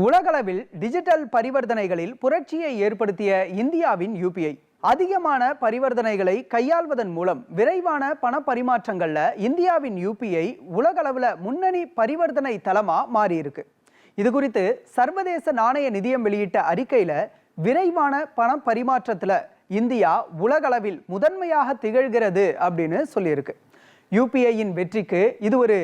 உலகளவில் டிஜிட்டல் பரிவர்த்தனைகளில் புரட்சியை ஏற்படுத்திய இந்தியாவின் யூபிஐ அதிகமான பரிவர்த்தனைகளை கையாள்வதன் மூலம் விரைவான பண பரிமாற்றங்களில் இந்தியாவின் யூபிஐ உலகளவில் முன்னணி பரிவர்த்தனை தளமாக மாறியிருக்கு. இது குறித்து சர்வதேச நாணய நிதியம் வெளியிட்ட அறிக்கையில் விரைவான பண பரிமாற்றத்தில் இந்தியா உலகளவில் முதன்மையாக திகழ்கிறது அப்படின்னு சொல்லியிருக்கு. யூபிஐயின் வெற்றிக்கு இது ஒரு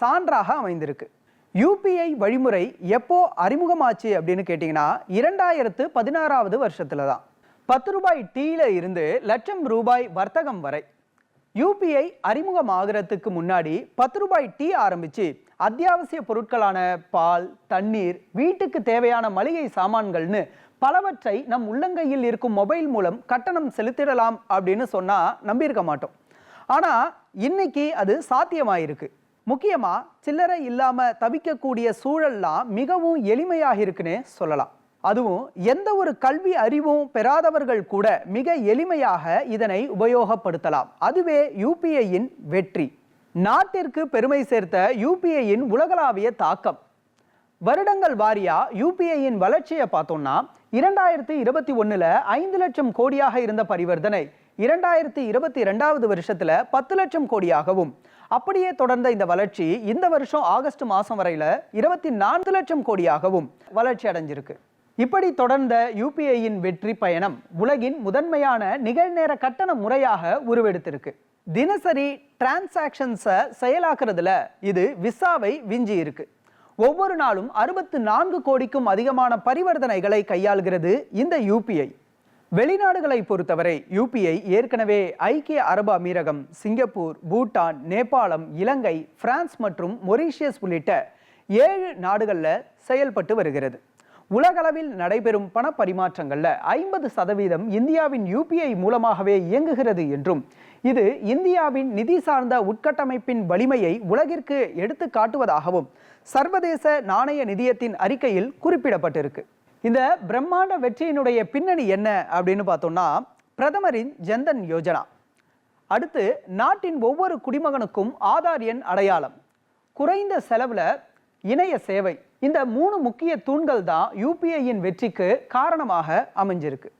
சான்றாக அமைந்திருக்கு. யூபிஐ வழிமுறை எப்போ அறிமுகமாச்சு அப்படின்னு கேட்டிங்கன்னா இரண்டாயிரத்து பதினாறாவது வருஷத்தில் தான் பத்து ரூபாய் டீயில் இருந்து லட்சம் ரூபாய் வர்த்தகம் வரை யூபிஐ அறிமுகமாகறதுக்கு முன்னாடி பத்து ரூபாய் டீ ஆரம்பிச்சு அத்தியாவசிய பொருட்களான பால் தண்ணீர் வீட்டுக்கு தேவையான மளிகை சாமான்கள்னு பலவற்றை நம் உள்ளங்கையில் இருக்கும் மொபைல் மூலம் கட்டணம் செலுத்திடலாம் அப்படின்னு சொன்னால் நம்பியிருக்க மாட்டோம். ஆனால் இன்னைக்கு அது சாத்தியமாயிருக்கு. முக்கியமா சில்லறை இல்லாம தவிக்கக்கூடிய சூழல்லாம் மிகவும் எளிமையாக இருக்குன்னே சொல்லலாம். அதுவும் எந்த ஒரு கல்வி அறிவும் பெறாதவர்கள் கூட மிக எளிமையாக இதனை உபயோகப்படுத்தலாம். அதுவே யூபிஐயின் வெற்றி. நாட்டிற்கு பெருமை சேர்த்த யூபிஐயின் உலகளாவிய தாக்கம். வருடங்கள் வாரியா யூபிஐயின் வளர்ச்சியை பார்த்தோம்னா இரண்டாயிரத்தி இருபத்தி ஒன்றில் ஐந்து லட்சம் கோடியாக இருந்த பரிவர்த்தனை இரண்டாயிரத்தி இருபத்தி ரெண்டாவது வருஷத்துல பத்து லட்சம் கோடியாகவும். அப்படியே தொடர்ந்த இந்த வளர்ச்சி இந்த வருஷம் ஆகஸ்ட் மாதம் வரையில் இருபத்தி நான்கு லட்சம் கோடியாகவும் வளர்ச்சி அடைஞ்சிருக்கு. இப்படி தொடர்ந்த யூபிஐயின் வெற்றி பயணம் உலகின் முதன்மையான நிகழ்நேர கட்டண முறையாக உருவெடுத்திருக்கு. தினசரி டிரான்சாக்ஷன்ஸை செயலாக்குறதுல இது விசாவை விஞ்சி இருக்கு ஒவ்வொரு நாளும் அறுபத்து நான்கு கோடிக்கும் அதிகமான பரிவர்த்தனைகளை கையாளுகிறது இந்த யூபிஐ. வெளிநாடுகளை பொறுத்தவரை யூபிஐ ஏற்கனவே ஐக்கிய அரபு அமீரகம் சிங்கப்பூர் பூட்டான் நேபாளம் இலங்கை பிரான்ஸ் மற்றும் மொரீஷியஸ் உள்ளிட்ட ஏழு நாடுகளில் செயல்பட்டு வருகிறது. உலகளவில் நடைபெறும் பண பரிமாற்றங்களில் ஐம்பது சதவீதம் இந்தியாவின் யூபிஐ மூலமாகவே இயங்குகிறது என்றும் இது இந்தியாவின் நிதி சார்ந்த உட்கட்டமைப்பின் வலிமையை உலகிற்கு எடுத்து காட்டுவதாகவும் சர்வதேச நாணய நிதியத்தின் அறிக்கையில் குறிப்பிடப்பட்டிருக்கு. இந்த பிரம்மாண்ட வெற்றியினுடைய பின்னணி என்ன அப்படின்னு பார்த்தோம்னா பிரதமரின் ஜன்தன் யோஜனா. அடுத்து நாட்டின் ஒவ்வொரு குடிமகனுக்கும் ஆதார் எண் அடையாளம் குறைந்த செலவில் இணைய சேவை. இந்த மூணு முக்கிய தூண்கள் தான் யூபிஐயின் வெற்றிக்கு காரணமாக அமைஞ்சிருக்கு.